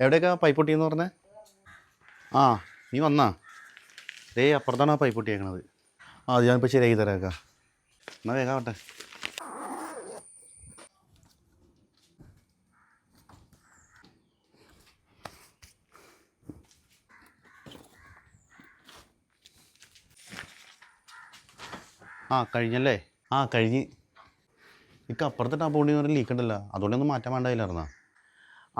എവിടെയൊക്കെ പൈപ്പ് പൊട്ടിയെന്ന് പറഞ്ഞേ? ആ നീ വന്നാ. ദേ അപ്പുറത്താണ് ആ പൈപ്പ് പൊട്ടിയേക്കണത് ആ അത് ഞാനിപ്പോൾ ശരിയാക്കി തരാക്കാം. എന്നാൽ വേഗം ആവട്ടെ. ആ കഴിഞ്ഞല്ലേ? ആ കഴിഞ്ഞ്. ഇക്ക അപ്പുറത്തെ ടാപ്പ് കൊണ്ടി പറഞ്ഞാൽ ലീക്ക് ഉണ്ടല്ലോ. അതുകൊണ്ടൊന്നും മാറ്റാൻ വേണ്ടായില്ലായിരുന്നാ?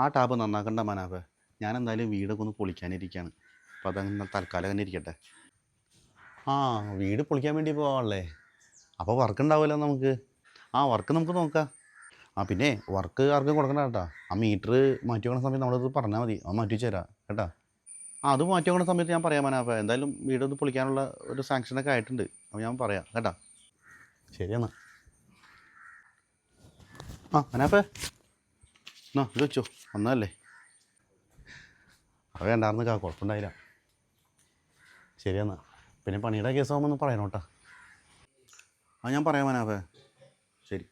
ആ ടാപ്പ് നന്നാക്കണ്ട മനാവ്. ഞാൻ എന്തായാലും വീടൊക്കെ ഒന്ന് പൊളിക്കാനിരിക്കുകയാണ് അപ്പോൾ അതങ്ങനെ തൽക്കാലം തന്നെ ഇരിക്കട്ടെ. ആ വീട് പൊളിക്കാൻ വേണ്ടി പോവാണല്ലേ അപ്പോൾ വർക്ക് ഉണ്ടാവുമല്ലോ നമുക്ക്. ആ വർക്ക് നമുക്ക് നോക്കാം. ആ പിന്നെ വർക്ക് ആർക്കും കൊടുക്കണ്ട കേട്ടോ. ആ മീറ്റർ മാറ്റി വെക്കണ സമയത്ത് നമ്മളത് പറഞ്ഞാൽ മതി. അത് മാറ്റി തരാം കേട്ടോ. ആ അത് മാറ്റി വെക്കണ സമയത്ത് ഞാൻ പറയാം മനാഫ എന്തായാലും വീടൊന്ന് പൊളിക്കാനുള്ള ഒരു സാങ്ഷനൊക്കെ ആയിട്ടുണ്ട്. അപ്പോൾ ഞാൻ പറയാം കേട്ടോ. ശരി എന്നാ. ആ മനാഫേ എന്നാ ഇത് വെച്ചോ വന്നതല്ലേ? അത് വേണ്ടായിരുന്നു കാ കുഴപ്പമുണ്ടായില്ല. ശരിയെന്നാ. പിന്നെ പണിയുടെ കേസ് ആകുമ്പോൾ ഒന്ന് പറയണം കേട്ടോ. ആ ഞാൻ പറയാം മനാഫേ ശരി.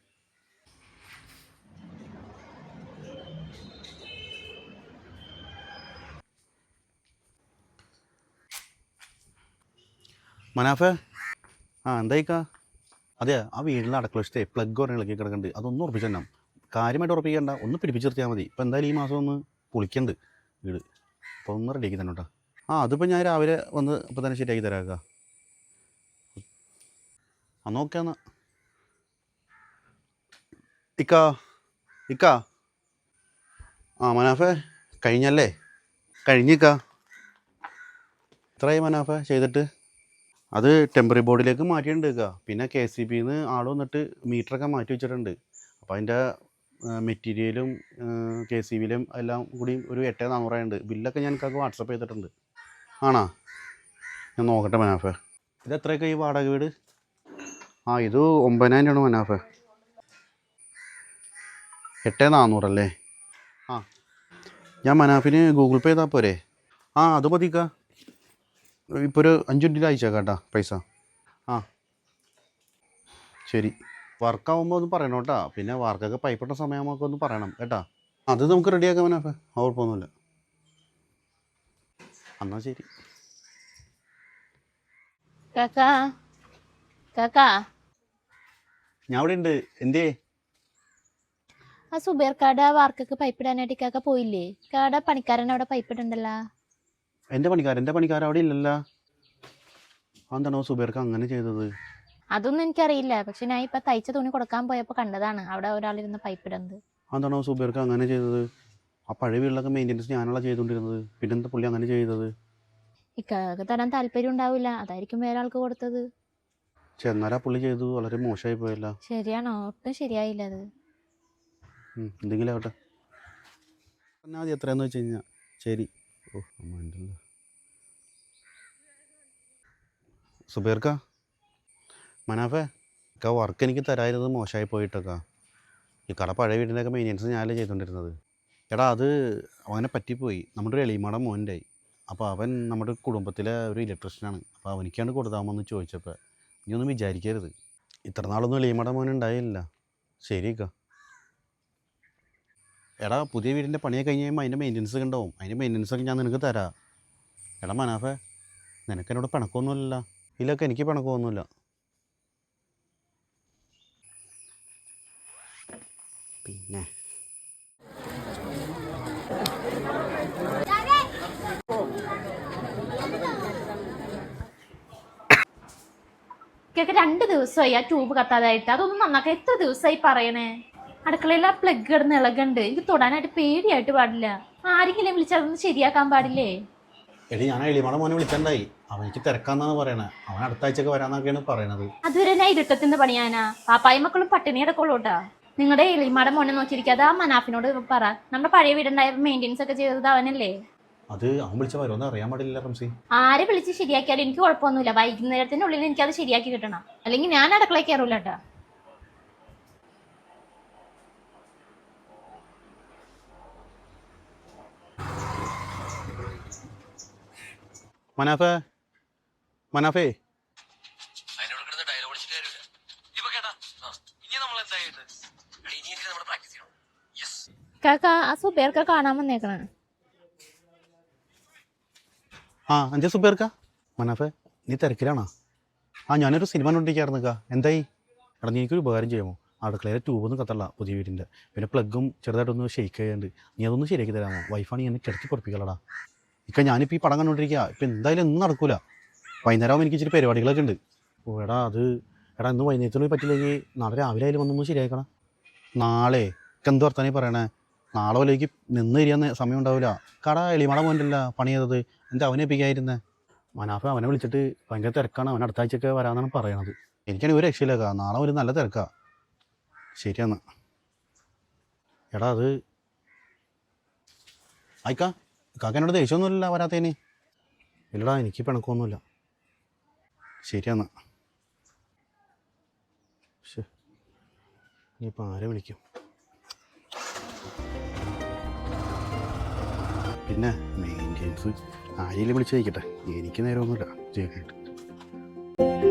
മനാഫേ ആ എന്തായിക്കാ? അതെ ആ വീടിന്റെ അടുക്കള വെച്ചിട്ട് പ്ലഗ് ഒരെണ്ണം ഇളക്കി കിടക്കുന്നുണ്ട് അതൊന്നും ഉറപ്പിച്ചു കാര്യമായിട്ട് ഉറപ്പിക്കേണ്ട. ഒന്ന് പിടിപ്പിച്ച് നിർത്തിയാൽ മതി. ഇപ്പോൾ എന്തായാലും ഈ മാസം ഒന്ന് പൊളിക്കണ്ട് വീട്. അപ്പോൾ ഒന്ന് റെഡിയാക്കി തന്നെ കേട്ടോ ആ അതിപ്പോൾ ഞാൻ രാവിലെ വന്ന് ഇപ്പോൾ തന്നെ ശരിയാക്കി തരാം ആ നോക്കാന്നാ ഇക്കാ ഇക്കാ. ആ മനാഫെ കഴിഞ്ഞല്ലേ? കഴിഞ്ഞിക്കാ. എത്രയായി മനാഫെ ചെയ്തിട്ട്. അത് ടെമ്പററി ബോർഡിലേക്ക് മാറ്റിയിട്ടുണ്ട് പിന്നെ കെ സി ബിന്ന് ആൾ വന്നിട്ട് മീറ്ററൊക്കെ മാറ്റി വെച്ചിട്ടുണ്ട്. അപ്പോൾ അതിന്റെ മെറ്റീരിയലും കെ സി ബിയിലും എല്ലാം കൂടി ഒരു എട്ട് നാനൂറായുണ്ട് ബില്ലൊക്കെ ഞാൻ എനിക്കൊക്കെ വാട്സപ്പ് ചെയ്തിട്ടുണ്ട്. ആണോ? ഞാൻ നോക്കട്ടെ മനാഫേ. ഇത് എത്രയൊക്കെ ഈ വാടക വീട്? ആ ഇത് ഒമ്പതിനായിരം രൂപയാണ് മനാഫേ. എട്ട് നാനൂറല്ലേ ആ. ഞാൻ മനാഫിന് ഗൂഗിൾ പേ ചെയ്താൽ പോരെ. ആ അത് പതിക്ക ഇപ്പോൾ ഒരു അഞ്ച് മിനിറ്റ് അയച്ചേക്കാം കേട്ടോ പൈസ. ആ. ശരി. വർക്കാവുമ്പോൾ ഒന്ന് പറയണം കേട്ടോ. പിന്നെ വർക്കൊക്കെ പൈപ്പിട്ട സമയമാകുമ്പോൾ ഒന്ന് പറയണം കേട്ടോ. അത് നമുക്ക് റെഡിയാക്കാം മനാഫേ കുഴപ്പമൊന്നുമില്ല. എന്നാ ശരി. കാക്കാ. കാക്കാ. ഞാൻ ഇവിടെ ഉണ്ട്. എന്തേ ആ സുബേർ കാട വാർക്കൊക്കെ പൈപ്പ് ഇടാനായിട്ട് കാക്ക പോയില്ലേ? കാട പണിക്കാരൻ അവിടെ പൈപ്പ് ഇടണ്ടല്ലോ എന്റെ പണിക്കാരൻ? എന്റെ പണിക്കാരൻ അവിടെ ഇല്ലല്ലോ. അതെന്താണോ സുബേർക്ക് അങ്ങനെ ചെയ്തത്? അതൊന്നും എനിക്കറിയില്ല. പക്ഷെ ഞാൻ ഇപ്പൊ തയ്ച്ച തുണി കൊടുക്കാൻ പോയപ്പോ കണ്ടതാണ്. അവിടെ ഒരാളിരുന്ന് പൈപ്പ് ഇടുന്നത്. അതാണോ സുബേർക്ക് അങ്ങനെ ചെയ്തത്? ആ പഴയ വീട്ടിലൊക്കെ മെയിന്റെനൻസ് ഞാനുള്ള ചെയ്തുകൊണ്ടിരുന്നത്. പിന്നെന്താ പുള്ളി അങ്ങനെ ചെയ്തത്? ഇക്കാക്ക് തരാൻ താല്പര്യം ഉണ്ടാവില്ല. അതായിരിക്കും വേറെ ആൾക്ക് കൊടുത്തത്. ആ പുള്ളി ചെയ്തു. വളരെ മോശമായി പോയല്ല. ശരിയാണോ? ഒട്ടും ശരിയായില്ല അത്. എന്തെങ്കിലും ആവട്ടെ. പറഞ്ഞാൽ മതി എത്രയാന്ന് വെച്ച് കഴിഞ്ഞാൽ ശരി. ഓ സുബേർക്ക? മനാഫേ? ഒക്കെ വർക്ക് എനിക്ക് തരായിരുന്നത് മോശമായി പോയിട്ടൊക്കെ. ഈ കട പഴയ വീടിന്റെയൊക്കെ മെയിന്റെനൻസ് ഞാനല്ലേ ചെയ്തുകൊണ്ടിരുന്നത് എടാ അത് അവനെ പറ്റിപ്പോയി. നമ്മുടെ ഒരു എളിമാട മോന്റെ. അപ്പോൾ അവൻ നമ്മുടെ കുടുംബത്തിലെ ഒരു ഇലക്ട്രീഷ്യനാണ് അപ്പോൾ അവനിക്കാണ് കൊടുത്താമെന്ന് ചോദിച്ചപ്പോൾ നീ ഒന്നും വിചാരിക്കരുത്. ഇത്ര നാളൊന്നും എളിമാട മോൻ ഉണ്ടായില്ല. ശരിക്ക എടാ പുതിയ വീടിന്റെ പണിയൊക്കെ കഴിഞ്ഞ് കഴിയുമ്പോൾ അതിന്റെ മെയിന്റനൻസ് ഒക്കെ ഉണ്ടാവും. അതിന്റെ മെയിന്റനൻസ് ഒക്കെ ഞാൻ നിനക്ക് തരാം. എടാ മനാഫേ നിനക്ക് എന്നോട് പിണക്കമൊന്നുമില്ല ഇല്ലൊക്കെ എനിക്ക് പിണക്കമൊന്നുമില്ല. പിന്നെ. കേക്ക് രണ്ട് ദിവസമായി ആ ട്യൂബ് കത്താതായിട്ട്. അതൊന്നും നന്നാക്കാൻ എത്ര ദിവസമായി പറയണേ? അടുക്കളയിൽ ആ പ്ലഗ് കിടന്ന് ഇളകുണ്ട്. എനിക്ക് തൊടാനായിട്ട് പേടിയായിട്ട് പാടില്ല. ആരെങ്കിലും വിളിച്ചാൽ അതൊന്നും ശരിയാക്കാൻ പാടില്ലേ? എടി ഞാൻ എളിമാട മോനെ വിളിച്ചണ്ടായി. അവനിക്ക് തിരക്കാന്നാണ് പറയണത് അവൻ അടുത്ത ആഴ്ച വരാന്നൊക്കെയാണ് പറയണത്. അതുവരെ ഞാൻ ഇരുട്ടത്തിന് പണിയാനാ? പാപ്പായും മക്കളും പട്ടിണി കിടക്കുള്ളൂട്ടാ നിങ്ങളുടെ എളിമാടെ മോനെ നോക്കിയിരിക്കാതെ ആ മനാഫിനോട് പറ. നമ്മുടെ പഴയ വീടുണ്ടായ മെയിന്റെനൻസ് ഒക്കെ ചെയ്തത് അവനല്ലേ? അത് അവൻ വിളിച്ച വരുമെന്ന് അറിയാൻ പാടില്ല റംസി. ആരെ വിളിച്ച് ശരിയാക്കിയാലും എനിക്ക് കുഴപ്പമൊന്നുമില്ല. വൈകുന്നേരത്തിനുള്ളിൽ എനിക്ക് അത് ശരിയാക്കി കിട്ടണം. അല്ലെങ്കിൽ ഞാൻ അടുക്കളയിൽ കയറൂല കേട്ടോ. മനാഫേ മനാഫേ. ഇക്കാക്ക ആ സുബേർക്ക കാണാൻ വന്നേക്കണ. ആ അഞ്ച സുബേർക്ക മനാഫെ നീ തിരക്കിലാണോ? ആ ഞാനൊരു സിനിമ കണ്ടോണ്ടിരിക്കായിരുന്നക്ക എന്തായി? എടാ നീ എനിക്കൊരു ഉപകാരം ചെയ്യാമോ? അടുക്കളയിലെ ട്യൂബൊന്നും കത്തല്ല പുതിയ വീടിന്റെ പിന്നെ പ്ലഗും ചെറുതായിട്ടൊന്ന് ഷെയ്ക്ക് ചെയ്യാണ്ട്. നീ അതൊന്ന് ശരിയാക്കി തരാമോ? വൈഫാണ് എന്നെ കിടത്തി പൊറപ്പിക്കലടാ ഇക്ക ഞാനിപ്പോൾ ഈ പടം കണ്ടുകൊണ്ടിരിക്കുക ഇപ്പം എന്തായാലും ഒന്നും നടക്കൂല. വൈകുന്നേരം എനിക്ക് ഇച്ചിരി പരിപാടികളൊക്കെ ഉണ്ട്. ഓ എടാ അത് എടാ ഇന്ന് വൈകുന്നേരത്തിന് പറ്റില്ലെങ്കിൽ നാളെ രാവിലെ ആയാലും വന്നൊന്ന് ശരിയാക്കണം. നാളെ എന്ത് വർത്താനേ പറയണേ? നാളെ വല്ലേക്ക് നിന്ന് തിരിയാൻ സമയം ഉണ്ടാവില്ല കട എളിമട പോയിട്ടില്ല പണി ചെയ്തത് എന്താ അവനെ ഏൽപ്പിക്കായിരുന്നേ മനാഫ അവനെ വിളിച്ചിട്ട് ഭയങ്കര തിരക്കാണ്. അവൻ അടുത്ത ആഴ്ചയൊക്കെ വരാമെന്നാണ് പറയണത്. എനിക്കാണെങ്കിൽ ഒരു രക്ഷയില്ല നാളെ ഒരു നല്ല തിരക്കാ. ശരിയാണ് എടാ അത് ആയിക്കാ. കാക്ക എന്നോട് ദേഷ്യമൊന്നുമില്ല വരാത്തേന്. ഇല്ലടാ എനിക്ക് പിണക്കമൊന്നുമില്ല. ശരിയാണ് ശരി ഇനിയിപ്പോൾ ആരെ വിളിക്കും? പിന്നെ മെയിന്റെ ആരെങ്കിലും വിളിച്ച് വിളിച്ചയക്കട്ടെ എനിക്ക് നേരമൊന്നുമില്ല. ചെയ്യാനായിട്ട്